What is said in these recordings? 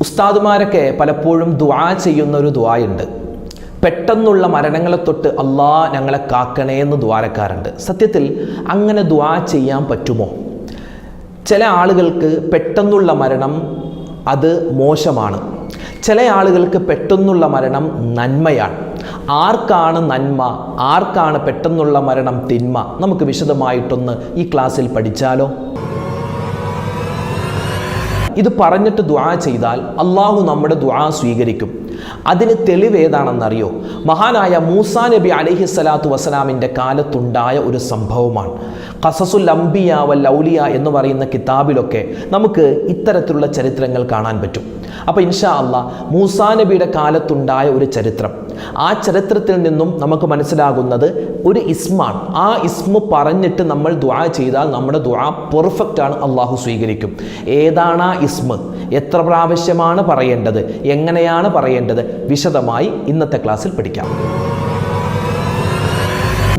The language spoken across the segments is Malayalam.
ഉസ്താദുമാരൊക്കെ പലപ്പോഴും ദുആ ചെയ്യുന്ന ഒരു ദുആയുണ്ട്. പെട്ടെന്നുള്ള മരണങ്ങളെ തൊട്ട് അള്ളാ ഞങ്ങളെ കാക്കണേ എന്ന് ദ്വാരക്കാരുണ്ട് സത്യത്തിൽ അങ്ങനെ ദ്വാ ചെയ്യാൻ പറ്റുമോ? ചില ആളുകൾക്ക് പെട്ടെന്നുള്ള മരണം അത് മോശമാണ്. ചില ആളുകൾക്ക് പെട്ടെന്നുള്ള മരണം നന്മയാണ്. ആർക്കാണ് നന്മ? ആർക്കാണ് പെട്ടെന്നുള്ള മരണം തിന്മ? നമുക്ക് വിശദമായിട്ടൊന്ന് ഈ ക്ലാസ്സിൽ പഠിച്ചാലോ? ഇത് പറഞ്ഞിട്ട് ദ്വാ ചെയ്താൽ അള്ളാഹു നമ്മുടെ ദ്വാ സ്വീകരിക്കും. അതിന് തെളിവ് ഏതാണെന്നറിയോ? മഹാനായ മൂസാ നബി അലൈഹി സ്വലാത്തു വസ്സലാമിന്റെ കാലത്തുണ്ടായ ഒരു സംഭവമാണ്. കസസുൽ അംബിയ വൽ ഔലിയ എന്ന് പറയുന്ന കിതാബിലൊക്കെ നമുക്ക് ഇത്തരത്തിലുള്ള ചരിത്രങ്ങൾ കാണാൻ പറ്റും. അപ്പോൾ ഇൻഷാ അല്ല മൂസാ നബിയുടെ കാലത്തുണ്ടായ ഒരു ചരിത്രം. ആ ചരിത്രത്തിൽ നിന്നും നമുക്ക് മനസ്സിലാകുന്നത് ഒരു ഇസ്മാണ്. ആ ഇസ്മ പറഞ്ഞിട്ട് നമ്മൾ ദ്വാ ചെയ്താൽ നമ്മുടെ ദ്വാ പെർഫെക്റ്റ് ആണ് അള്ളാഹു സ്വീകരിക്കും. ഏതാണ് ആ ഇസ്മ? എത്ര പ്രാവശ്യമാണ് പറയേണ്ടത്? എങ്ങനെയാണ് പറയേണ്ടത്? വിശദമായി ഇന്നത്തെ ക്ലാസ്സിൽ പഠിക്കാം.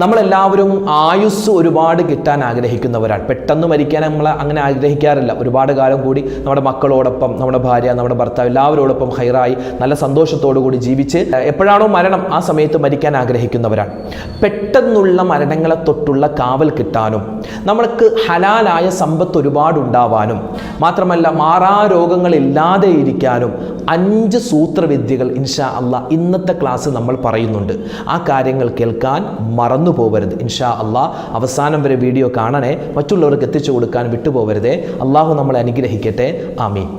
നമ്മളെല്ലാവരും ആയുസ് ഒരുപാട് കിട്ടാൻ ആഗ്രഹിക്കുന്നവരാണ്. പെട്ടെന്ന് മരിക്കാൻ നമ്മൾ അങ്ങനെ ആഗ്രഹിക്കാറില്ല. ഒരുപാട് കാലം കൂടി നമ്മുടെ മക്കളോടൊപ്പം നമ്മുടെ ഭാര്യ നമ്മുടെ ഭർത്താവ് എല്ലാവരോടൊപ്പം ഹൈറായി നല്ല സന്തോഷത്തോടു കൂടി ജീവിച്ച് എപ്പോഴാണോ മരണം ആ സമയത്ത് മരിക്കാൻ ആഗ്രഹിക്കുന്നവരാണ്. പെട്ടെന്നുള്ള മരണങ്ങളെ തൊട്ടുള്ള കാവൽ കിട്ടാനും നമ്മൾക്ക് ഹലാലായ സമ്പത്ത് ഒരുപാട് ഉണ്ടാവാനും മാത്രമല്ല മാറാ രോഗങ്ങളില്ലാതെ ഇരിക്കാനും അഞ്ച് സൂത്രവിദ്യകൾ ഇൻഷാ അല്ല ഇന്നത്തെ ക്ലാസ് നമ്മൾ പറയുന്നുണ്ട്. ആ കാര്യങ്ങൾ കേൾക്കാൻ മറന്നു പോകരുത് ഇൻഷാ അള്ളാഹ് അവസാനം വരെ വീഡിയോ കാണണേ. മറ്റുള്ളവർക്ക് എത്തിച്ചു കൊടുക്കാൻ വിട്ടുപോകരുതേ. അള്ളാഹു നമ്മളെ അനുഗ്രഹിക്കട്ടെ. ആമീൻ.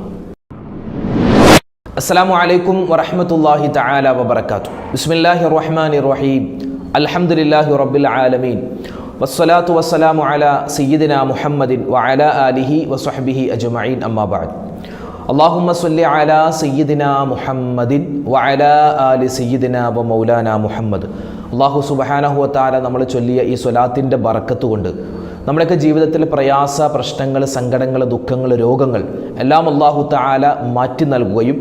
അസ്സാം വലൈക്കും വറഹമത്തല്ലാഹി തആല വാത്തു ബിസ്മില്ലാഹി റഹ്മാനി റഹീം. അൽഹംദുലില്ലാഹി റബ്ബിൽ ആലമീൻ. വസ്സലാത്തു വസ്സലാമു അല സയ്യിദിന മുഹമ്മദിൻ വഅല ആലിഹി വസ്ഹബിഹി അജ്മഈൻ. അമ്മാ ബഅദ്. അള്ളാഹുമ്മ സല്ലി അല സയ്യിദിന മുഹമ്മദിൻ വഅല ആലി സയ്യിദിന വ മൗലാന മുഹമ്മദ്. അള്ളാഹു സുബഹാനഹുവത്താല നമ്മൾ ചൊല്ലിയ ഈ സ്വലാത്തിന്റെ ബറക്കത്ത് കൊണ്ട് നമ്മുടെയൊക്കെ ജീവിതത്തിൽ പ്രയാസ പ്രശ്നങ്ങൾ സങ്കടങ്ങൾ ദുഃഖങ്ങൾ രോഗങ്ങൾ എല്ലാം അള്ളാഹു താല മാറ്റി നൽകുകയും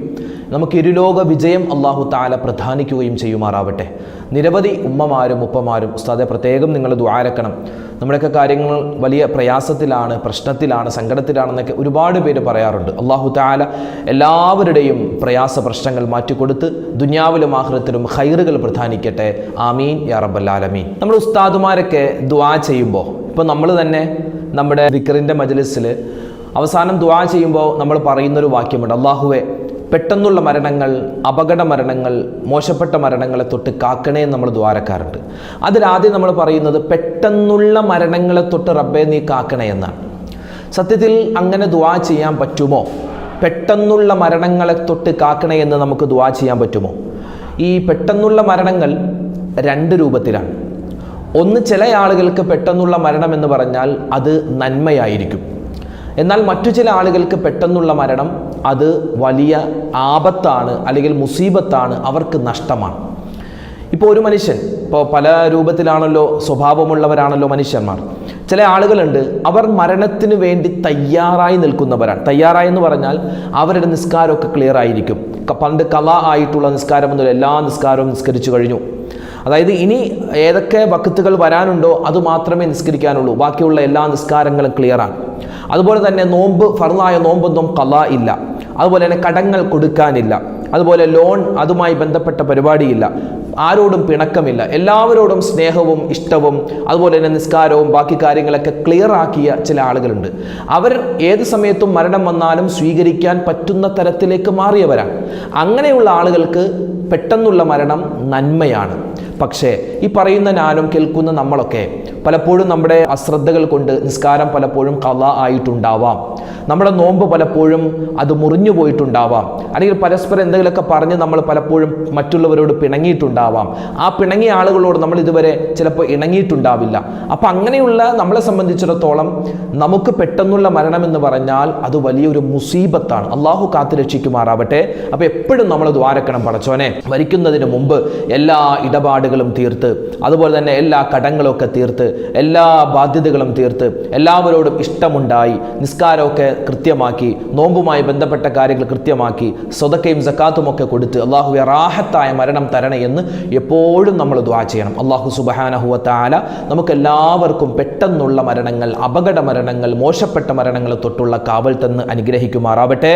നമുക്ക് ഇരുലോക വിജയം അള്ളാഹു താല പ്രധാനിക്കുകയും ചെയ്യുമാറാവട്ടെ. നിരവധി ഉമ്മമാരും ഉപ്പമാരും ഉസ്താദെ പ്രത്യേകം നിങ്ങൾ ദ്വാരക്കണം. നമ്മുടെയൊക്കെ കാര്യങ്ങൾ വലിയ പ്രയാസത്തിലാണ് പ്രശ്നത്തിലാണ് സങ്കടത്തിലാണെന്നൊക്കെ ഒരുപാട് പേര് പറയാറുണ്ട്. അള്ളാഹു താല എല്ലാവരുടെയും പ്രയാസ പ്രശ്നങ്ങൾ മാറ്റിക്കൊടുത്ത് ദുന്യാവിലും ആഹ്റത്തിലും ഹൈറുകൾ പ്രധാനിക്കട്ടെ. ആമീൻ. യാ റബ്ബല്ലാലമീൻ നമ്മൾ ഉസ്താദുമാരൊക്കെ ദ്വാ ചെയ്യുമ്പോൾ ഇപ്പോൾ നമ്മൾ തന്നെ നമ്മുടെ വിക്രിന്റെ മജലിസിൽ അവസാനം ദ്വാ ചെയ്യുമ്പോൾ നമ്മൾ പറയുന്നൊരു വാക്യമുണ്ട്. അള്ളാഹുവെ പെട്ടെന്നുള്ള മരണങ്ങൾ അപകട മരണങ്ങൾ മോശപ്പെട്ട മരണങ്ങളെ തൊട്ട് കാക്കണേ നമ്മൾ ദ്വാരക്കാറുണ്ട്. അതിലാദ്യം നമ്മൾ പറയുന്നത് പെട്ടെന്നുള്ള മരണങ്ങളെ തൊട്ട് റബ്ബെ നീ കാക്കണേ എന്നാണ്. സത്യത്തിൽ അങ്ങനെ ദ്വാ ചെയ്യാൻ പറ്റുമോ? പെട്ടെന്നുള്ള മരണങ്ങളെ തൊട്ട് കാക്കണേ എന്ന് നമുക്ക് ദ്വാ ചെയ്യാൻ പറ്റുമോ? ഈ പെട്ടെന്നുള്ള മരണങ്ങൾ രണ്ട് രൂപത്തിലാണ്. ഒന്ന് ചില ആളുകൾക്ക് പെട്ടെന്നുള്ള മരണം എന്ന് പറഞ്ഞാൽ അത് നന്മയായിരിക്കും. എന്നാൽ മറ്റു ചില ആളുകൾക്ക് പെട്ടെന്നുള്ള മരണം അത് വലിയ ആപത്താണ് അല്ലെങ്കിൽ മുസീബത്താണ് അവർക്ക് നഷ്ടമാണ്. ഇപ്പോൾ ഒരു മനുഷ്യൻ ഇപ്പോൾ പല രൂപത്തിലാണല്ലോ സ്വഭാവമുള്ളവരാണല്ലോ മനുഷ്യന്മാർ. ചില ആളുകളുണ്ട് അവർ മരണത്തിന് വേണ്ടി തയ്യാറായി നിൽക്കുന്നവരാണ്. തയ്യാറായി എന്ന് പറഞ്ഞാൽ അവരുടെ നിസ്കാരമൊക്കെ ക്ലിയർ ആയിരിക്കും. പണ്ട് കല ആയിട്ടുള്ള നിസ്കാരം എന്നുള്ള എല്ലാ നിസ്കാരവും നിസ്കരിച്ചു കഴിഞ്ഞു. അതായത് ഇനി ഏതൊക്കെ വക്കത്തുകൾ വരാനുണ്ടോ അത് മാത്രമേ നിസ്കരിക്കാനുള്ളൂ. ബാക്കിയുള്ള എല്ലാ നിസ്കാരങ്ങളും ക്ലിയറാണ് അതുപോലെ തന്നെ നോമ്പ് ഫർലായ നോമ്പൊന്നും കല ഇല്ല. അതുപോലെ തന്നെ കടങ്ങൾ കൊടുക്കാനില്ല. അതുപോലെ ലോൺ അതുമായി ബന്ധപ്പെട്ട പരിപാടിയില്ല. ആരോടും പിണക്കമില്ല. എല്ലാവരോടും സ്നേഹവും ഇഷ്ടവും അതുപോലെ തന്നെ നിസ്കാരവും ബാക്കി കാര്യങ്ങളൊക്കെ ക്ലിയർ ആക്കിയ ചില ആളുകളുണ്ട്. അവർ ഏത് സമയത്തും മരണം വന്നാലും സ്വീകരിക്കാൻ പറ്റുന്ന തരത്തിലേക്ക് മാറിയവരാണ്. അങ്ങനെയുള്ള ആളുകൾക്ക് പെട്ടെന്നുള്ള മരണം നന്മയാണ്. പക്ഷേ ഈ പറയുന്ന ഞാനും കേൾക്കുന്ന നമ്മളൊക്കെ പലപ്പോഴും നമ്മുടെ അശ്രദ്ധകൾ കൊണ്ട് നിസ്കാരം പലപ്പോഴും കല ആയിട്ടുണ്ടാവാം. നമ്മുടെ നോമ്പ് പലപ്പോഴും അത് മുറിഞ്ഞു പോയിട്ടുണ്ടാവാം. അല്ലെങ്കിൽ പരസ്പരം എന്തെങ്കിലുമൊക്കെ പറഞ്ഞ് നമ്മൾ പലപ്പോഴും മറ്റുള്ളവരോട് പിണങ്ങിയിട്ടുണ്ടാവാം. ആ പിണങ്ങിയ ആളുകളോട് നമ്മൾ ഇതുവരെ ചിലപ്പോൾ ഇണങ്ങിയിട്ടുണ്ടാവില്ല. അപ്പം അങ്ങനെയുള്ള നമ്മളെ സംബന്ധിച്ചിടത്തോളം നമുക്ക് പെട്ടെന്നുള്ള മരണം എന്ന് പറഞ്ഞാൽ അത് വലിയൊരു മുസീബത്താണ്. അള്ളാഹു കാത്തു രക്ഷിക്കുമാറാവട്ടെ അപ്പോൾ എപ്പോഴും നമ്മൾ ദ്വാരക്കണം പടച്ചോനെ. മരിക്കുന്നതിന് മുമ്പ് എല്ലാ ഇടപാടുകളും തീർത്ത് അതുപോലെ തന്നെ എല്ലാ കടങ്ങളൊക്കെ തീർത്ത് എല്ലാ ബാധ്യതകളും തീർത്ത് എല്ലാവരോടും ഇഷ്ടമുണ്ടായി നിസ്കാരമൊക്കെ കൃത്യമാക്കി നോമ്പുമായി ബന്ധപ്പെട്ട കാര്യങ്ങൾ കൃത്യമാക്കി സ്വതക്കയും സക്കാത്തും ഒക്കെ കൊടുത്ത് അള്ളാഹു റാഹത്തായ മരണം തരണേ എന്ന് എപ്പോഴും നമ്മൾ ദ്വാ ചെയ്യണം. അള്ളാഹു സുബഹാനഹുവത്താല നമുക്കെല്ലാവർക്കും പെട്ടെന്നുള്ള മരണങ്ങൾ അപകട മരണങ്ങൾ മോശപ്പെട്ട മരണങ്ങൾ തൊട്ടുള്ള കാവൽ തന്ന് അനുഗ്രഹിക്കുമാറാവട്ടെ.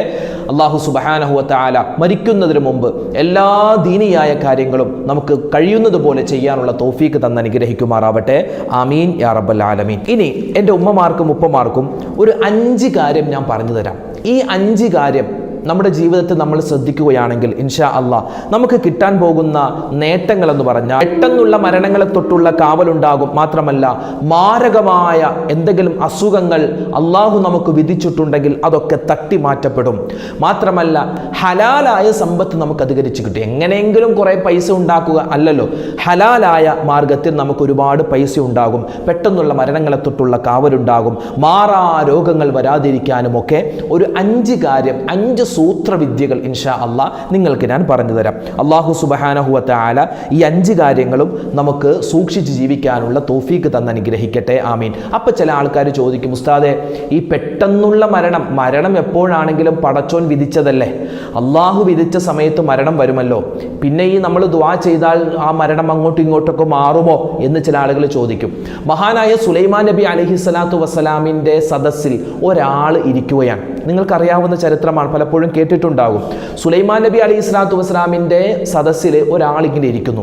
അള്ളാഹു സുബഹാനഹുവത്താല മരിക്കുന്നതിന് മുമ്പ് എല്ലാ ദീനിയായ കാര്യങ്ങളും നമുക്ക് കഴിയുന്നത് പോലെ ചെയ്യാനുള്ള തോഫീക്ക് തന്ന് അനുഗ്രഹിക്കുമാറാവട്ടെ. ആമീൻ. യാ റബ്ബൽ ആലമീൻ. ഇനി എന്റെ ഉമ്മമാർക്കും ഉപ്പമാർക്കും ഒരു അഞ്ച് കാര്യം ഞാൻ പറഞ്ഞു തരാം. ഈ അഞ്ച് കാര്യം നമ്മുടെ ജീവിതത്തിൽ നമ്മൾ ശ്രദ്ധിക്കുകയാണെങ്കിൽ ഇൻഷാ അള്ളാ നമുക്ക് കിട്ടാൻ പോകുന്ന നേട്ടങ്ങൾ എന്ന് പറഞ്ഞാൽ പെട്ടെന്നുള്ള മരണങ്ങളെ തൊട്ടുള്ള കാവലുണ്ടാകും. മാത്രമല്ല മാരകമായ എന്തെങ്കിലും അസുഖങ്ങൾ അള്ളാഹു നമുക്ക് വിധിച്ചിട്ടുണ്ടെങ്കിൽ അതൊക്കെ തട്ടി മാറ്റപ്പെടും മാത്രമല്ല ഹലാലായ സമ്പത്ത് നമുക്ക് അധികരിച്ച് കിട്ടും. എങ്ങനെയെങ്കിലും കുറേ പൈസ ഉണ്ടാക്കുക അല്ലല്ലോ. ഹലാലായ മാർഗത്തിൽ നമുക്ക് ഒരുപാട് പൈസ ഉണ്ടാകും. പെട്ടെന്നുള്ള മരണങ്ങളെ തൊട്ടുള്ള കാവലുണ്ടാകും. മാറാ രോഗങ്ങൾ വരാതിരിക്കാനും ഒക്കെ ഒരു അഞ്ച് കാര്യം അഞ്ച് സൂത്രവിദ്യകൾ ഇൻഷാ അള്ളാ നിങ്ങൾക്ക് ഞാൻ പറഞ്ഞു തരാം. അള്ളാഹു സുബഹാനഹുവത്ത ആല ഈ അഞ്ച് കാര്യങ്ങളും നമുക്ക് സൂക്ഷിച്ച് ജീവിക്കാനുള്ള തോഫീക്ക് തന്ന് അനുഗ്രഹിക്കട്ടെ. ആമീൻ. അപ്പം ചില ആൾക്കാർ ചോദിക്കും ഉസ്താദെ ഈ പെട്ടെന്നുള്ള മരണം മരണം എപ്പോഴാണെങ്കിലും പടച്ചോൻ വിധിച്ചതല്ലേ? അള്ളാഹു വിധിച്ച സമയത്ത് മരണം വരുമല്ലോ. പിന്നെ ഈ നമ്മൾ ദുവാ ചെയ്താൽ ആ മരണം അങ്ങോട്ടും ഇങ്ങോട്ടൊക്കെ മാറുമോ എന്ന് ചില ആളുകൾ ചോദിക്കും. മഹാനായ സുലൈമാൻ നബി അലഹി സ്വലാത്തു വസ്സലാമിന്റെ സദസ്സിൽ ഒരാൾ ഇരിക്കുകയാണ്. നിങ്ങൾക്കറിയാവുന്ന ചരിത്രമാണ് പലപ്പോഴും കേട്ടിട്ടുണ്ടാകും. സുലൈമാൻ നബി അലൈഹി സ്വലാത്തു വസ്സലാമിന്റെ സദസ്സിൽ ഒരാൾ ഇങ്ങനെ ഇരിക്കുന്നു.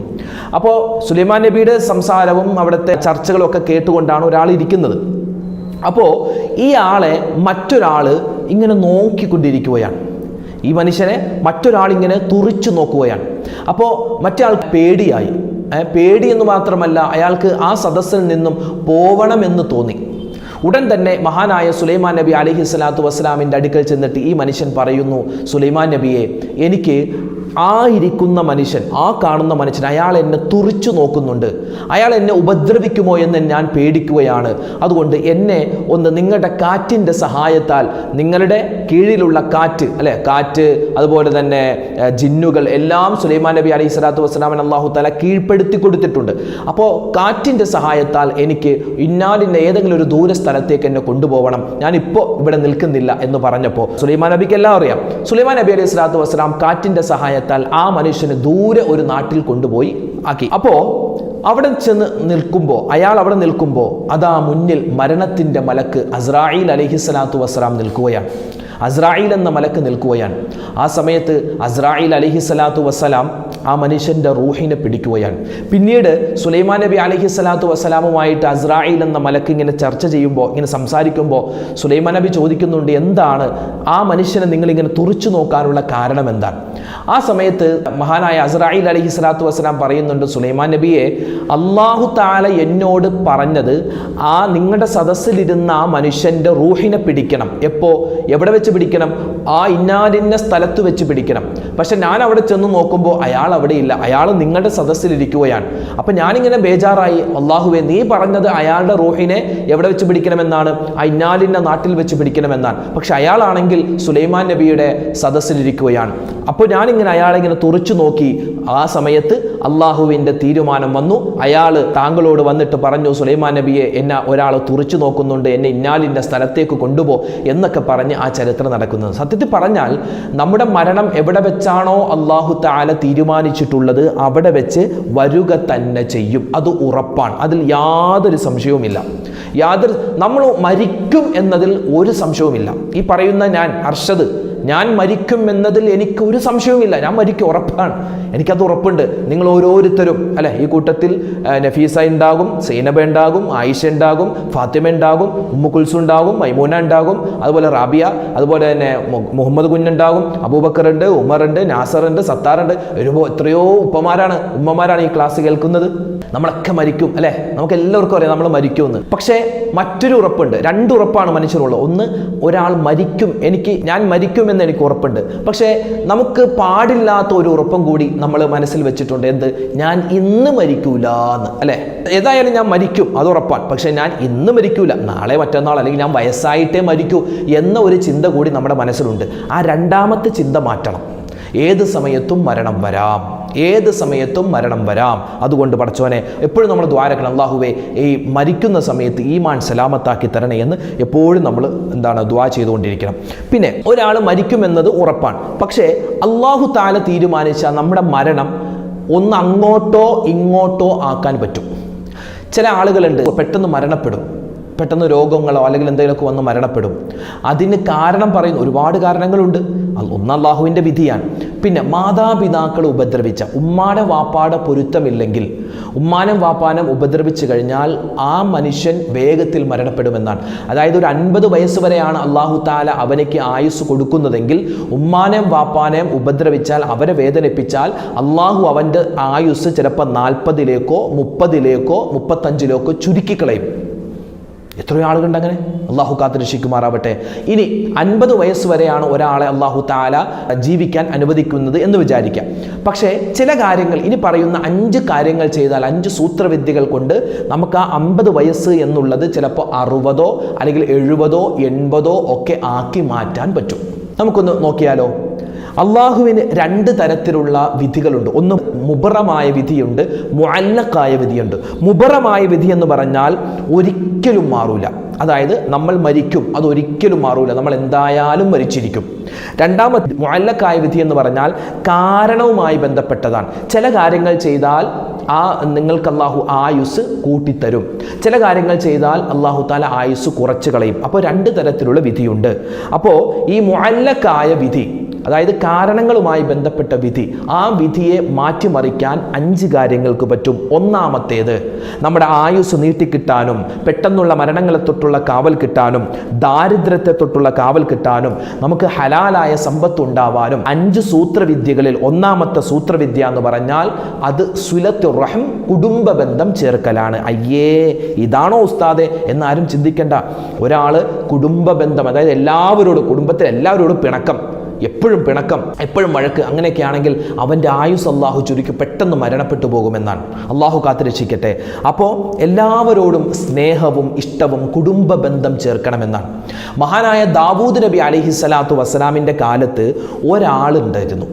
അപ്പോൾ സുലൈമാൻ നബിയുടെ സംസാരവും അവിടുത്തെ ചർച്ചകളും ഒക്കെ കേട്ടുകൊണ്ടാണ് ഒരാൾ ഇരിക്കുന്നത്. അപ്പോൾ ഈ ആളെ മറ്റൊരാൾ ഇങ്ങനെ നോക്കിക്കൊണ്ടിരിക്കുകയാണ്. ഈ മനുഷ്യനെ മറ്റൊരാളിങ്ങനെ തുറിച്ചു നോക്കുകയാണ്. അപ്പോൾ മറ്റേ ആൾ പേടിയായി പേടി എന്ന് മാത്രമല്ല അയാൾക്ക് ആ സദസ്സിൽ നിന്നും പോവണമെന്ന് തോന്നി. ഉടൻ തന്നെ മഹാനായ സുലൈമാൻ നബി അലിഹി സ്വലാത്തു വസ്സലാമിന്റെ അടുക്കൽ ചെന്നിട്ട് ഈ മനുഷ്യൻ പറയുന്നു സുലൈമാൻ നബിയെ എനിക്ക് ആ ഇരിക്കുന്ന മനുഷ്യൻ ആ കാണുന്ന മനുഷ്യൻ അയാൾ എന്നെ തുറിച്ചു നോക്കുന്നുണ്ട്. അയാൾ എന്നെ ഉപദ്രവിക്കുമോ എന്ന് ഞാൻ പേടിക്കുകയാണ്. അതുകൊണ്ട് എന്നെ ഒന്ന് നിങ്ങളുടെ കാറ്റിന്റെ സഹായത്താൽ നിങ്ങളുടെ കീഴിലുള്ള കാറ്റ് അല്ലെ? കാറ്റ് അതുപോലെ തന്നെ ജിന്നുകൾ എല്ലാം സുലൈമാൻ നബി അലൈഹി സ്വലാത്തു വസ്സലാമൻ അള്ളാഹു തല കീഴ്പ്പെടുത്തി കൊടുത്തിട്ടുണ്ട്. അപ്പോൾ കാറ്റിന്റെ സഹായത്താൽ എനിക്ക് ഇന്നാലിന്റെ ഏതെങ്കിലും ഒരു ദൂര സ്ഥലത്തേക്ക് എന്നെ കൊണ്ടുപോകണം ഞാനിപ്പോൾ ഇവിടെ നിൽക്കുന്നില്ല എന്ന് പറഞ്ഞപ്പോൾ സുലൈമാൻ നബിക്ക് എല്ലാം അറിയാം. സുലൈമാൻ നബി അലൈഹി സ്വലാത്തു വസ്സലാം കാറ്റിന്റെ സഹായത്താൽ ആ മനുഷ്യന് ദൂരെ ഒരു നാട്ടിൽ കൊണ്ടുപോയി ആക്കി. അപ്പോൾ അവിടെ ചെന്ന് നിൽക്കുമ്പോൾ അയാൾ അവിടെ നിൽക്കുമ്പോൾ അതാ മുന്നിൽ മരണത്തിന്റെ മലക്ക് അസ്രായിൽ അലഹി സ്വലാത്തു വസ്സലാം നിൽക്കുകയാണ്. അസ്രായിൽ എന്ന മലക്ക് നിൽക്കുകയാണ്. ആ സമയത്ത് അസ്രായിൽ അലഹി സ്വലാത്തു വസ്സലാം ആ മനുഷ്യന്റെ റൂഹിനെ പിടിക്കുകയാണ്. പിന്നീട് സുലൈമാൻ നബി അലഹി സ്വലാത്തു വസ്സലാമുമായിട്ട് അസ്രായിൽ എന്ന മലക്ക് ഇങ്ങനെ ചർച്ച ചെയ്യുമ്പോൾ ഇങ്ങനെ സംസാരിക്കുമ്പോൾ സുലൈമാൻ നബി ചോദിക്കുന്നുണ്ട് എന്താണ്? ആ മനുഷ്യനെ നിങ്ങളിങ്ങനെ തുറച്ചു നോക്കാനുള്ള കാരണം എന്താണ്? ആ സമയത്ത് മഹാനായ അസ്രായിൽ അലഹി സ്വലാത്തു വസ്സലാം പറയുന്നുണ്ട് സുലൈമാൻ നബിയെ അള്ളാഹു താല എന്നോട് പറഞ്ഞത് ആ നിങ്ങളുടെ സദസ്സിലിരുന്ന ആ മനുഷ്യന്റെ റൂഹിനെ പിടിക്കണം. എപ്പോ? എവിടെ വെച്ച് പിടിക്കണം? ആ ഇന്നാലിന്ന സ്ഥലത്ത് വെച്ച് പിടിക്കണം. പക്ഷെ ഞാൻ അവിടെ ചെന്ന് നോക്കുമ്പോൾ അയാൾ അവിടെ ഇല്ല. അയാൾ നിങ്ങളുടെ സദസ്സിലിരിക്കുകയാണ്. അപ്പം ഞാനിങ്ങനെ ബേജാറായി. അള്ളാഹുവെ നീ പറഞ്ഞത് അയാളുടെ റൂഹിനെ എവിടെ വെച്ച് പിടിക്കണമെന്നാണ്? ആ ഇന്നാലിന്ന നാട്ടിൽ വെച്ച് പിടിക്കണമെന്നാണ്. പക്ഷെ അയാളാണെങ്കിൽ സുലൈമാൻ നബിയുടെ സദസ്സിലിരിക്കുകയാണ്. അപ്പോൾ ഞാനിങ്ങനെ അയാളെ ഇങ്ങനെ തുറച്ചു നോക്കി. ആ സമയത്ത് അള്ളാഹുവിന്റെ തീരുമാനം വന്നു. അയാൾ താങ്കളോട് വന്നിട്ട് പറഞ്ഞു സുലൈമാൻ നബിയെ എന്നെ ഒരാൾ തുറച്ചു നോക്കുന്നുണ്ട്. എന്നെ ഇന്നാലിന്റെ സ്ഥലത്തേക്ക് കൊണ്ടുപോ എന്നൊക്കെ പറഞ്ഞ് ആ ചരിത്രം നടക്കുന്നത്. സത്യത്തിൽ പറഞ്ഞാൽ നമ്മുടെ മരണം എവിടെ വെച്ചാണോ അള്ളാഹു താല തീരുമാനിച്ചിട്ടുള്ളത് അവിടെ വെച്ച് വരിക തന്നെ ചെയ്യും. അത് ഉറപ്പാണ്. അതിൽ യാതൊരു സംശയവുമില്ല. യാതൊരു നമ്മൾ മരിക്കും എന്നതിൽ ഒരു സംശയവുമില്ല. ഈ പറയുന്ന ഞാൻ അർഷദ് ഞാൻ മരിക്കും എന്നതിൽ എനിക്ക് ഒരു സംശയവുമില്ല. ഞാൻ മരിക്കും ഉറപ്പാണ്. എനിക്കത് ഉറപ്പുണ്ട്. നിങ്ങൾ ഓരോരുത്തരും അല്ലെ ഈ കൂട്ടത്തിൽ നഫീസ ഉണ്ടാകും സൈനബ ഉണ്ടാകും ആയിഷ ഉണ്ടാകും ഫാത്തിമ ഉണ്ടാകും ഉമ്മു ഉണ്ടാകും മൈമൂന ഉണ്ടാകും അതുപോലെ റാബിയ അതുപോലെ തന്നെ മുഹമ്മദ് കുഞ്ഞുണ്ടാകും അബൂബക്കർ ഉണ്ട് ഉമർ ഉണ്ട് നാസർ ഉണ്ട് സത്താർ ഉണ്ട്. ഒരുപോ എത്രയോ ഉപ്പമാരാണ് ഉമ്മമാരാണ് ഈ ക്ലാസ് കേൾക്കുന്നത്. നമ്മളൊക്കെ മരിക്കും അല്ലെ? നമുക്ക് എല്ലാവർക്കും അറിയാം നമ്മൾ മരിക്കുമെന്ന്. പക്ഷേ മറ്റൊരു ഉറപ്പുണ്ട്. രണ്ട് ഉറപ്പാണ് മനുഷ്യരുള്ളത്. ഒന്ന് ഒരാൾ മരിക്കും. എനിക്ക് ഞാൻ മരിക്കുമെന്ന് എനിക്ക് ഉറപ്പുണ്ട്. പക്ഷേ നമുക്ക് പാടില്ലാത്ത ഒരു ഉറപ്പും കൂടി നമ്മൾ മനസ്സിൽ വെച്ചിട്ടുണ്ട്. എന്ത്? ഞാൻ ഇന്ന് മരിക്കൂല എന്ന്. അല്ലെ? ഏതായാലും ഞാൻ മരിക്കും അത് ഉറപ്പാണ്. പക്ഷേ ഞാൻ ഇന്ന് മരിക്കൂല നാളെ മറ്റന്നാൾ അല്ലെങ്കിൽ ഞാൻ വയസ്സായിട്ടേ മരിക്കൂ എന്ന ഒരു ചിന്ത കൂടി നമ്മുടെ മനസ്സിലുണ്ട്. ആ രണ്ടാമത്തെ ചിന്ത മാറ്റണം. ഏത് സമയത്തും മരണം വരാം. ഏത് സമയത്തും മരണം വരാം. അതുകൊണ്ട് പഠിച്ചവനെ എപ്പോഴും നമ്മൾ ദ്വാരക്കണം. അള്ളാഹുവെ ഈ മരിക്കുന്ന സമയത്ത് ഈമാൻ സലാമത്താക്കി തരണേ എന്ന് എപ്പോഴും നമ്മൾ എന്താണ് ദ്വാ ചെയ്തുകൊണ്ടിരിക്കണം. പിന്നെ ഒരാൾ മരിക്കുമെന്നത് ഉറപ്പാണ്. പക്ഷേ അള്ളാഹു താല തീരുമാനിച്ച നമ്മുടെ മരണം ഒന്ന് അങ്ങോട്ടോ ഇങ്ങോട്ടോ ആക്കാൻ പറ്റും. ചില ആളുകളുണ്ട് പെട്ടെന്ന് മരണപ്പെടും. പെട്ടെന്ന് രോഗങ്ങളോ അല്ലെങ്കിൽ എന്തെങ്കിലുമൊക്കെ വന്ന് മരണപ്പെടും. അതിന് കാരണം പറയുന്ന ഒരുപാട് കാരണങ്ങളുണ്ട്. ഒന്ന് അള്ളാഹുവിന്റെ വിധിയാണ്. പിന്നെ മാതാപിതാക്കൾ ഉപദ്രവിച്ച ഉമ്മാടെ വാപ്പാടെ പൊരുത്തമില്ലെങ്കിൽ ഉമ്മാനും വാപ്പാനും ഉപദ്രവിച്ചു കഴിഞ്ഞാൽ ആ മനുഷ്യൻ വേഗത്തിൽ മരണപ്പെടുമെന്നാണ്. അതായത് ഒരു അൻപത് വയസ്സ് വരെയാണ് അള്ളാഹു താല അവനേക്ക് ആയുസ് കൊടുക്കുന്നതെങ്കിൽ ഉമ്മാനം വാപ്പാനേയും ഉപദ്രവിച്ചാൽ അവരെ വേദനിപ്പിച്ചാൽ അള്ളാഹു അവന്റെ ആയുസ് ചിലപ്പോൾ നാൽപ്പതിലേക്കോ മുപ്പതിലേക്കോ മുപ്പത്തഞ്ചിലേക്കോ ചുരുക്കിക്കളയും. എത്രയോ ആളുകളുണ്ട് അങ്ങനെ? അള്ളാഹു കാത്തുരക്ഷിക്കുമാറാവട്ടെ. ഇനി അൻപത് വയസ്സ് വരെയാണ് ഒരാളെ അള്ളാഹു താല ജീവിക്കാൻ അനുവദിക്കുന്നത് എന്ന് വിചാരിക്കാം. പക്ഷേ ചില കാര്യങ്ങൾ ഇനി പറയുന്ന അഞ്ച് കാര്യങ്ങൾ ചെയ്താൽ അഞ്ച് സൂത്രവിദ്യകൾ കൊണ്ട് നമുക്ക് ആ അമ്പത് വയസ്സ് എന്നുള്ളത് ചിലപ്പോൾ അറുപതോ അല്ലെങ്കിൽ എഴുപതോ എൺപതോ ഒക്കെ ആക്കി മാറ്റാൻ പറ്റും. നമുക്കൊന്ന് നോക്കിയാലോ? അള്ളാഹുവിന് രണ്ട് തരത്തിലുള്ള വിധികളുണ്ട്. ഒന്ന് മുബറമായ വിധിയുണ്ട് മുഅല്ലക്കായ വിധിയുണ്ട്. മുബറമായ വിധി എന്ന് പറഞ്ഞാൽ ഒരിക്കലും മാറൂല. അതായത് നമ്മൾ മരിക്കും അത് ഒരിക്കലും മാറൂല. നമ്മൾ എന്തായാലും മരിച്ചിരിക്കും. രണ്ടാമത് മുഅല്ലക്കായ വിധി എന്ന് പറഞ്ഞാൽ കാരണവുമായി ബന്ധപ്പെട്ടതാണ്. ചില കാര്യങ്ങൾ ചെയ്താൽ ആ നിങ്ങൾക്ക് അള്ളാഹു ആയുസ് കൂട്ടിത്തരും. ചില കാര്യങ്ങൾ ചെയ്താൽ അള്ളാഹു താല ആയുസ് കുറച്ച് കളയും. അപ്പോൾ രണ്ട് തരത്തിലുള്ള വിധിയുണ്ട്. അപ്പോൾ ഈ മുഅല്ലക്കായ വിധി അതായത് കാരണങ്ങളുമായി ബന്ധപ്പെട്ട വിധി. ആ വിധിയെ മാറ്റിമറിക്കാൻ അഞ്ച് കാര്യങ്ങൾക്ക് പറ്റും. ഒന്നാമത്തേത് നമ്മുടെ ആയുസ് നീട്ടിക്കിട്ടാനും പെട്ടെന്നുള്ള മരണങ്ങളെ തൊട്ടുള്ള കാവൽ കിട്ടാനും ദാരിദ്ര്യത്തെ തൊട്ടുള്ള കാവൽ കിട്ടാനും നമുക്ക് ഹലാലായ സമ്പത്ത് ഉണ്ടാവാനും. അഞ്ച് സൂത്രവിദ്യകളിൽ ഒന്നാമത്തെ സൂത്രവിദ്യ എന്ന് പറഞ്ഞാൽ അത് സുലത്തുറഹം കുടുംബ ബന്ധം ചേർക്കലാണ്. അയ്യേ ഇതാണോ ഉസ്താദെ? എന്നാരും ചിന്തിക്കേണ്ട. ഒരാൾ കുടുംബ ബന്ധം അതായത് എല്ലാവരോടും കുടുംബത്തിൽ എല്ലാവരോടും പിണക്കം. എപ്പോഴും പിണക്കം എപ്പോഴും വഴക്ക് അങ്ങനെയൊക്കെ ആണെങ്കിൽ അവന്റെ ആയുസ് അള്ളാഹു ചുരുക്കി പെട്ടെന്ന് മരണപ്പെട്ടു പോകുമെന്നാണ്. അള്ളാഹു കാത്തുരക്ഷിക്കട്ടെ. അപ്പോൾ എല്ലാവരോടും സ്നേഹവും ഇഷ്ടവും കുടുംബ ബന്ധം ചേർക്കണമെന്നാണ്. മഹാനായ ദാവൂദ് നബി അലിഹി സ്വലാത്തു വസ്സലാമിന്റെ കാലത്ത് ഒരാളുണ്ടായിരുന്നു.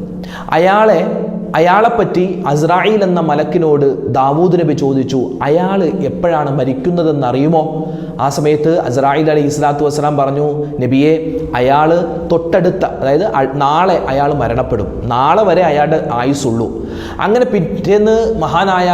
അയാളെ അയാളെപ്പറ്റി അസ്രായിൽ എന്ന മലക്കിനോട് ദാവൂദ് നബി ചോദിച്ചു അയാൾ എപ്പോഴാണ് മരിക്കുന്നതെന്ന് അറിയുമോ? ആ സമയത്ത് അസ്രായിൽ അലി ഇസ്ലാത്തു വസ്സലാം പറഞ്ഞു നബിയെ അയാൾ തൊട്ടടുത്ത അതായത് നാളെ അയാൾ മരണപ്പെടും. നാളെ വരെ അയാളുടെ ആയുസുള്ളൂ അങ്ങനെ പിറ്റേന്ന് മഹാനായ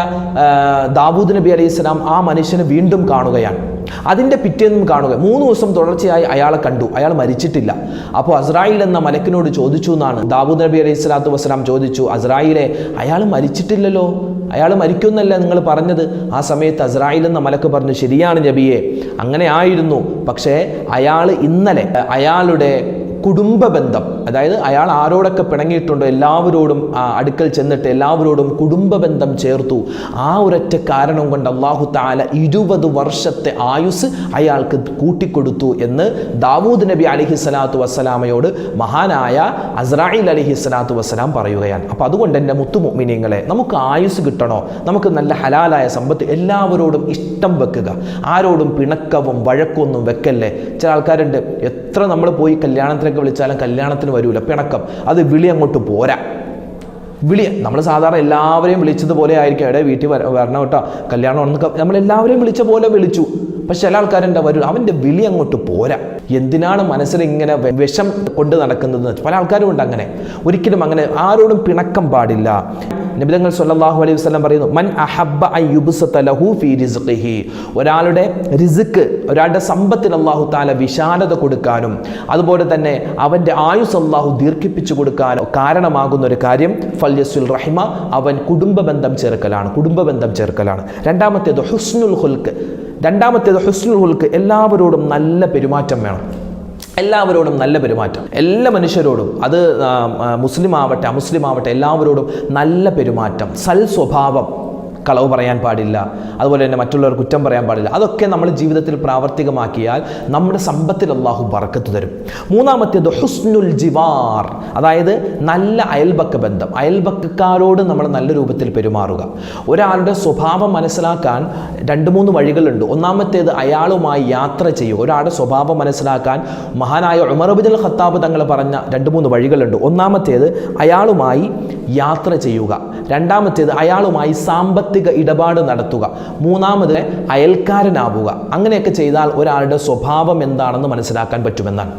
ദാവൂദ് നബി അലൈഹി സ്വലാം ആ മനുഷ്യനെ വീണ്ടും കാണുകയാണ്. അതിന്റെ പിറ്റേന്നും കാണുക. മൂന്ന് ദിവസം തുടർച്ചയായി അയാളെ കണ്ടു. അയാൾ മരിച്ചിട്ടില്ല. അപ്പോൾ അസ്രായിൽ എന്ന മലക്കിനോട് ചോദിച്ചു എന്നാണ്. ദാവൂദ് നബി അലൈഹി സ്വലാത്തു വസ്സലാം ചോദിച്ചു അസ്രായിലെ അയാൾ മരിച്ചിട്ടില്ലല്ലോ? അയാൾ മരിക്കുന്നല്ല നിങ്ങൾ പറഞ്ഞത്? ആ സമയത്ത് അസ്രായിൽ എന്ന മലക്ക് പറഞ്ഞു ശരിയാണ് നബിയെ അങ്ങനെ ആയിരുന്നു. പക്ഷേ അയാൾ ഇന്നലെ അയാളുടെ കുടുംബ ബന്ധം അതായത് അയാൾ ആരോടൊക്കെ പിണങ്ങിയിട്ടുണ്ടോ എല്ലാവരോടും അടുക്കൽ ചെന്നിട്ട് എല്ലാവരോടും കുടുംബ ബന്ധം ചേർത്തു. ആ ഒരൊറ്റ കാരണം കൊണ്ട് അള്ളാഹു താല ഇരുപത് വർഷത്തെ ആയുസ് അയാൾക്ക് കൂട്ടിക്കൊടുത്തു എന്ന് ദാവൂദ് നബി അലിഹി സ്വലാത്തു വസ്സലാമയോട് മഹാനായ അസ്രായിൽ അലിഹി സ്വലാത്തു വസ്സലാം പറയുകയാണ്. അപ്പോൾ അതുകൊണ്ട് എന്റെ മുത്തുമൊമിനിയങ്ങളെ നമുക്ക് ആയുസ് കിട്ടണോ? നമുക്ക് നല്ല ഹലാലായ സമ്പത്ത് എല്ലാവരോടും ഇഷ്ടം വെക്കുക. ആരോടും പിണക്കവും വഴക്കൊന്നും വെക്കല്ലേ? ചില ആൾക്കാരുണ്ട് എത്ര നമ്മൾ പോയി കല്യാണത്തിനൊക്കെ വിളിച്ചാലും കല്യാണത്തിന് വരൂല. പിണക്കം. അത് വിളി അങ്ങോട്ട് പോരാ. വിളി. നമ്മൾ സാധാരണ എല്ലാവരെയും വിളിച്ചതുപോലെ ആയിരിക്കും. എവിടെ വീട്ടിൽ വര- വരണം കേട്ടോ. കല്യാണം ഉണ്ടെന്നൊക്കെ നമ്മൾ എല്ലാവരെയും വിളിച്ച പോലെ വിളിച്ചു. പക്ഷെ ചില ആൾക്കാരുണ്ട് വരും അവന്റെ വിളി അങ്ങോട്ട് പോരാ. എന്തിനാണ് മനസ്സിൽ ഇങ്ങനെ വിഷം കൊണ്ട് നടക്കുന്നത്? പല ആൾക്കാരും ഉണ്ട് അങ്ങനെ. ഒരിക്കലും അങ്ങനെ ആരോടും പിണക്കം പാടില്ല. നിബിതങ്ങൾ സല്ലാഹു അലൈഹി വസല്ലം പറയുന്നു മൻ അഹബ്ബ ലഹു ഫീ റിസ്ഖിഹി. ഒരാളുടെ റിസ്ക് ഒരാളുടെ സമ്പത്തിൽ അള്ളാഹു താല വിശാലത കൊടുക്കാനും അതുപോലെ തന്നെ അവന്റെ ആയുസ് അള്ളാഹു ദീർഘിപ്പിച്ചു കൊടുക്കാനും കാരണമാകുന്ന ഒരു കാര്യം ഫല്യസുൽ റഹിമ അവൻ കുടുംബ ബന്ധം ചേർക്കലാണ് കുടുംബ ബന്ധം ചേർക്കലാണ്. രണ്ടാമത്തേത് ഹുസ്നുൽ ഹുൽക്ക് രണ്ടാമത്തേത് ഹുസ്നുൽ എല്ലാവരോടും നല്ല പെരുമാറ്റം വേണം. എല്ലാവരോടും നല്ല പെരുമാറ്റം. എല്ലാ മനുഷ്യരോടും അത് മുസ്ലിം ആവട്ടെ അമുസ്ലിം ആവട്ടെ എല്ലാവരോടും നല്ല പെരുമാറ്റം. സൽ സ്വഭാവം കളവ് പറയാൻ പാടില്ല. അതുപോലെ തന്നെ മറ്റുള്ളവർ കുറ്റം പറയാൻ പാടില്ല. അതൊക്കെ നമ്മൾ ജീവിതത്തിൽ പ്രാവർത്തികമാക്കിയാൽ നമ്മുടെ സമ്പത്തിൽ അള്ളാഹു ബറക്കത്ത് തരും. മൂന്നാമത്തേത് ഹുസ്നുൽ ജിവാർ. അതായത് നല്ല അയൽബക്ക ബന്ധം. അയൽബക്കക്കാരോട് നമ്മൾ നല്ല രൂപത്തിൽ പെരുമാറുക. ഒരാളുടെ സ്വഭാവം മനസ്സിലാക്കാൻ രണ്ട് മൂന്ന് വഴികളുണ്ട്. ഒന്നാമത്തേത് അയാളുമായി യാത്ര ചെയ്യുക. ഒരാളുടെ സ്വഭാവം മനസ്സിലാക്കാൻ മഹാനായ ഉമർബുൽ ഖത്താബ് തങ്ങൾ പറഞ്ഞ രണ്ട് മൂന്ന് വഴികളുണ്ട്. ഒന്നാമത്തേത് അയാളുമായി യാത്ര ചെയ്യുക. രണ്ടാമത്തേത് അയാളുമായി സാമ്പത്തിക ഇടപാട് നടത്തുക. മൂന്നാമത് അയൽക്കാരനാവുക. അങ്ങനെയൊക്കെ ചെയ്താൽ ഒരാളുടെ സ്വഭാവം എന്താണെന്ന് മനസ്സിലാക്കാൻ പറ്റുമെന്നാണ്.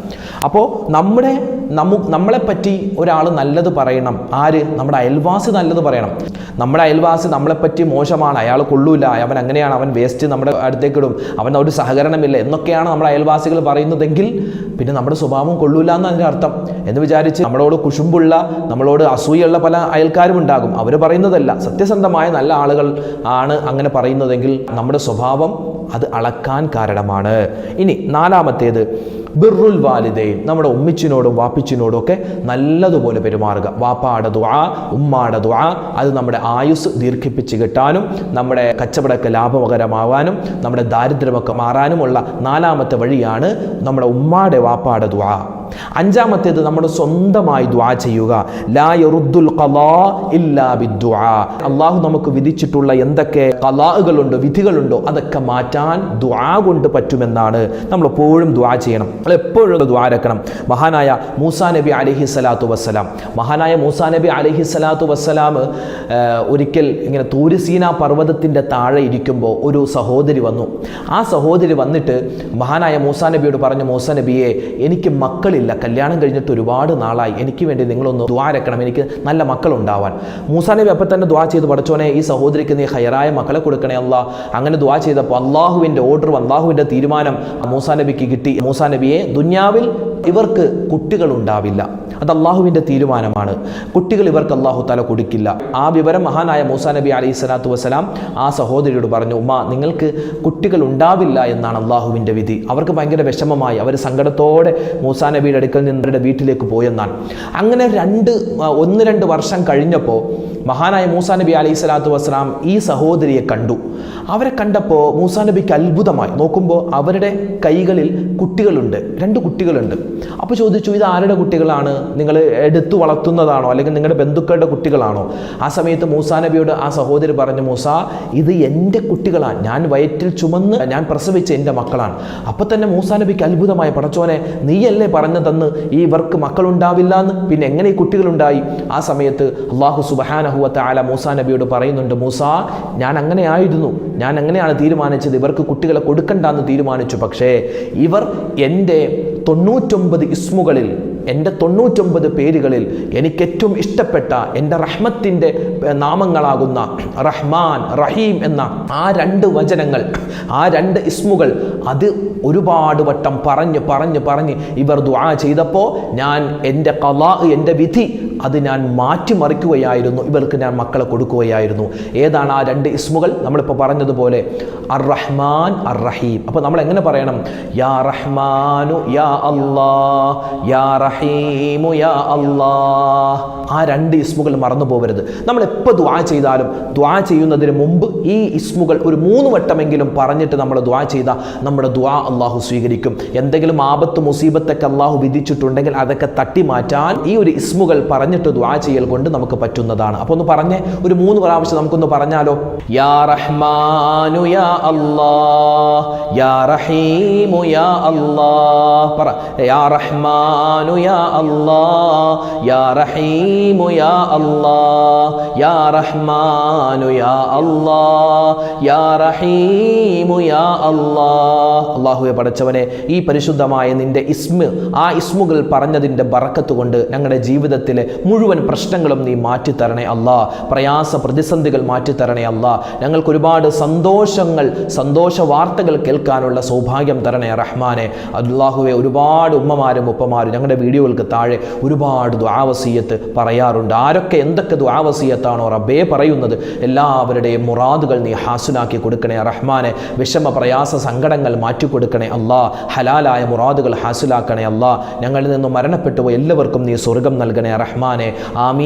അപ്പോൾ നമ്മുടെ നമു നമ്മളെപ്പറ്റി ഒരാൾ നല്ലത് പറയണം. ആര്? നമ്മുടെ അയൽവാസി നല്ലത് പറയണം. നമ്മുടെ അയൽവാസി നമ്മളെപ്പറ്റി മോശമാണ്. അയാൾ കൊള്ളൂല. അവൻ അങ്ങനെയാണ്. അവൻ വേസ്റ്റ് നമ്മുടെ അടുത്തേക്കിടും. അവൻ ഒരു സഹകരണമില്ല എന്നൊക്കെയാണ് നമ്മുടെ അയൽവാസികൾ പറയുന്നതെങ്കിൽ പിന്നെ നമ്മുടെ സ്വഭാവം കൊള്ളൂല എന്ന് അതിന്റെ അർത്ഥം. എന്ന് വിചാരിച്ച് നമ്മളോട് കുശുമ്പുള്ള നമ്മളോട് അസൂയുള്ള പല അയൽക്കാരും ഉണ്ടാകും. അവർ പറയുന്നതല്ല. സത്യസന്ധമായ നല്ല ആളുകൾ ആണ് അങ്ങനെ പറയുന്നതെങ്കിൽ നമ്മുടെ സ്വഭാവം അത് അളക്കാൻ കാരണമാണ്. ഇനി നാലാമത്തേത്. ബിറുൽ വാലിദൈൻ നമ്മുടെ ഉമ്മിച്ചിനോടും വാപ്പിച്ചിനോടും ഒക്കെ നല്ലതുപോലെ പെരുമാറുക. വാപ്പാടെ ദുആ ഉമ്മാടെ ദുആ അത് നമ്മുടെ ആയുസ് ദീർഘിപ്പിച്ച് കിട്ടാനും നമ്മുടെ കച്ചവടമൊക്കെ ലാഭകരമാവാനും നമ്മുടെ ദാരിദ്ര്യമൊക്കെ മാറാനുമുള്ള നാലാമത്തെ വഴിയാണ് നമ്മുടെ ഉമ്മാടെ വാപ്പാടെ ദുആ. അഞ്ചാമത്തേത് നമ്മൾ സ്വന്തമായി ദ്വാ ചെയ്യുക. ലാ യറുദ്ദുൽ ഇല്ലാ ബിദ്ദുആ. അള്ളാഹു നമുക്ക് വിധിച്ചിട്ടുള്ള എന്തൊക്കെ കലാഹുകളുണ്ടോ വിധികളുണ്ടോ അതൊക്കെ മാറ്റാൻ ദ്വാ കൊണ്ട് പറ്റുമെന്നാണ് നമ്മൾ എപ്പോഴും ദ്വാ ചെയ്യണം. നമ്മൾ എപ്പോഴും ദ്വാരക്കണം മഹാനായ മൂസാ നബി അലഹി സ്വലാത്തു വസ്സലാം. മഹാനായ മൂസാ നബി അലഹി സ്വലാത്തു വസ്സലാം ഒരിക്കൽ ഇങ്ങനെ തൂരിസീന പർവതത്തിന്റെ താഴെ ഇരിക്കുമ്പോൾ ഒരു സഹോദരി വന്നു. ആ സഹോദരി വന്നിട്ട് മഹാനായ മൂസാ നബിയോട് പറഞ്ഞു മൂസാ നബിയെ എനിക്ക് മക്കളില്ല. കല്യാണം കഴിഞ്ഞിട്ട് ഒരുപാട് നാളായി. എനിക്ക് വേണ്ടി നിങ്ങളൊന്ന് ദ്വാരക്കണം എനിക്ക് നല്ല മക്കളുണ്ടാവാൻ. മൂസാ നബി അപ്പം തന്നെ ദ്വാ ചെയ്ത്. പഠിച്ചോനെ ഈ സഹോദരിക്ക് നീ ഹയറായ മക്കളെ കൊടുക്കണേ അല്ല അങ്ങനെ ദ്വാ ചെയ്തപ്പോൾ അള്ളാഹുവിന്റെ ഓർഡർ അള്ളാഹുവിന്റെ തീരുമാനം മൂസാ നബിക്ക് കിട്ടി. മൂസാ നബിയെ ദുന്യാവിൽ ഇവർക്ക് കുട്ടികൾ ഉണ്ടാവില്ല അത് അള്ളാഹുവിന്റെ തീരുമാനമാണ്. കുട്ടികൾ ഇവർക്ക് അള്ളാഹു തല കൊടുക്കില്ല. ആ വിവരം മഹാനായ മൂസാ നബി അലൈഹി സ്വലാത്തു വസ്സലാം ആ സഹോദരിയോട് പറഞ്ഞു ഉമ്മ നിങ്ങൾക്ക് കുട്ടികൾ ഉണ്ടാവില്ല എന്നാണ് അള്ളാഹുവിന്റെ വിധി. അവർക്ക് ഭയങ്കര വിഷമമായി. അവർ സങ്കടത്തോടെ മൂസാ നബിയുടെ അടുക്കൽ നിന്ന് അവരുടെ വീട്ടിലേക്ക് പോയെന്നാണ്. അങ്ങനെ രണ്ട് ഒന്ന് രണ്ട് വർഷം കഴിഞ്ഞപ്പോൾ മഹാനായ മൂസാ നബി അലൈഹി സ്വലാത്തു വസ്സലാം ഈ സഹോദരിയെ കണ്ടു. അവരെ കണ്ടപ്പോൾ മൂസാ നബിക്ക് അത്ഭുതമായി. നോക്കുമ്പോൾ അവരുടെ കൈകളിൽ കുട്ടികളുണ്ട്. രണ്ട് കുട്ടികളുണ്ട്. അപ്പോൾ ചോദിച്ചു ഇത് ആരുടെ കുട്ടികളാണ്? നിങ്ങൾ എടുത്തു വളർത്തുന്നതാണോ? അല്ലെങ്കിൽ നിങ്ങളുടെ ബന്ധുക്കളുടെ കുട്ടികളാണോ? ആ സമയത്ത് മൂസാ നബിയോട് ആ സഹോദരി പറഞ്ഞു മൂസ ഇത് എന്റെ കുട്ടികളാണ് ഞാൻ വയറ്റിൽ ചുമന്ന് ഞാൻ പ്രസവിച്ച എന്റെ മക്കളാണ്. അപ്പോൾ തന്നെ മൂസാ നബിക്ക് അത്ഭുതമായ പടച്ചോനെ നീയല്ലേ പറഞ്ഞു തന്ന് ഈ ഇവർക്ക് മക്കളുണ്ടാവില്ല എന്ന് പിന്നെ എങ്ങനെ ഈ കുട്ടികളുണ്ടായി? ആ സമയത്ത് അള്ളാഹു സുബഹാനഹുവത്ത ആല മൂസാ നബിയോട് പറയുന്നുണ്ട് മൂസ ഞാൻ അങ്ങനെ ആയിരുന്നു. ഞാൻ അങ്ങനെയാണ് തീരുമാനിച്ചത്. ഇവർക്ക് കുട്ടികളെ കൊടുക്കണ്ടെന്ന് തീരുമാനിച്ചു. പക്ഷേ ഇവർ എന്റെ തൊണ്ണൂറ്റൊമ്പത് ഇസ്മുകളിൽ എന്റെ തൊണ്ണൂറ്റൊമ്പത് പേരുകളിൽ എനിക്ക് ഏറ്റവും ഇഷ്ടപ്പെട്ട എന്റെ റഹ്മത്തിന്റെ നാമങ്ങളാകുന്ന റഹ്മാൻ റഹീം എന്ന ആ രണ്ട് വചനങ്ങൾ ആ രണ്ട് ഇസ്മുകൾ അത് ഒരുപാട് വട്ടം പറഞ്ഞ് പറഞ്ഞ് പറഞ്ഞ് ഇവർ ദുആ ചെയ്തപ്പോൾ ഞാൻ എന്റെ കലാ എന്റെ വിധി അത് ഞാൻ മാറ്റിമറിക്കുകയായിരുന്നു. ഇവർക്ക് ഞാൻ മക്കളെ കൊടുക്കുകയായിരുന്നു. ഏതാണ് ആ രണ്ട് ഇസ്മുകൾ? നമ്മളിപ്പോൾ പറഞ്ഞതുപോലെ അർ റഹ്മാൻ അർ റഹീം അപ്പോൾ നമ്മൾ എങ്ങനെ പറയണം? യാ റഹ്മാനു യാ അല്ലാ യാ റഹീമു യാ അല്ലാ ആ രണ്ട് ഇസ്മുകൾ മറന്നു പോകരുത് നമ്മൾ എപ്പോൾ ദ്വാ ചെയ്താലും ദ്വാ ചെയ്യുന്നതിന് മുമ്പ് ഈ ഇസ്മുകൾ ഒരു മൂന്ന് വട്ടമെങ്കിലും പറഞ്ഞിട്ട് നമ്മൾ ദ്വാ ചെയ്താൽ നമ്മുടെ ദ്വാ അള്ളാഹു സ്വീകരിക്കും. എന്തെങ്കിലും ആപത്ത് മുസീബത്തൊക്കെ അള്ളാഹു വിധിച്ചിട്ടുണ്ടെങ്കിൽ അതൊക്കെ തട്ടി മാറ്റാൻ ഈ ഒരു ഇസ്മുകൾ പറഞ്ഞിട്ട് ദ്വാ ചെയ്യൽ കൊണ്ട് നമുക്ക് പറ്റുന്നതാണ്. അപ്പോൾ ഒന്ന് പറഞ്ഞേ ഒരു മൂന്ന് പ്രാവശ്യം നമുക്കൊന്ന് പറഞ്ഞാലോ? യാ റഹ്മാനു യാ അല്ലാ യാ റഹീമു യാ അല്ലാ പറ യാ റഹ്മാനു യാ അല്ലാ യാ റഹീമു യാ അല്ലാ യാ റഹ്മാനു യാ അല്ലാ യാ റഹീമു യാ അല്ലാ അള്ളാഹുവെ പടച്ചവനെ ഈ പരിശുദ്ധമായ നിന്റെ ഇസ്മ ആ ഇസ്മുകൾ പറഞ്ഞതിന്റെ ബറക്കത്ത് കൊണ്ട് ഞങ്ങളുടെ ജീവിതത്തിലെ മുഴുവൻ പ്രശ്നങ്ങളും നീ മാറ്റിത്തരണേ അല്ലാ പ്രയാസ പ്രതിസന്ധികൾ മാറ്റിത്തരണേ അല്ലാ ഞങ്ങൾക്ക് ഒരുപാട് സന്തോഷങ്ങൾ സന്തോഷ വാർത്തകൾ കേൾക്കാനുള്ള സൗഭാഗ്യം തരണേ റഹ്മാനെ. അള്ളാഹുവെ ഒരുപാട് ഉമ്മമാരും ഉപ്പമാരും ഞങ്ങളുടെ വീഡിയോകൾക്ക് താഴെ ഒരുപാട് ദ്വാവസീയത്ത് പറയാറുണ്ട്. ആരൊക്കെ എന്തൊക്കെ ദ്വാവസീയത്താണോ റബ്ബേ പറയുന്നത് എല്ലാവരുടെയും മുറാദുകൾ നീ ഹാസുനാക്കി കൊടുക്കണേ. റഹ്മാനെ വിഷമ പ്രയാസ സങ്കടങ്ങൾ മാറ്റിക്കൊടുക്കണേ അല്ലാ. ഹലാലായ മുറാദുകൾ ഹാസുലാക്കണേ അല്ലാ. ഞങ്ങളിൽ നിന്ന് മരണപ്പെട്ടു എല്ലാവർക്കും നീ സ്വർഗം നൽകണേ റഹ്മാനെ. ആമീ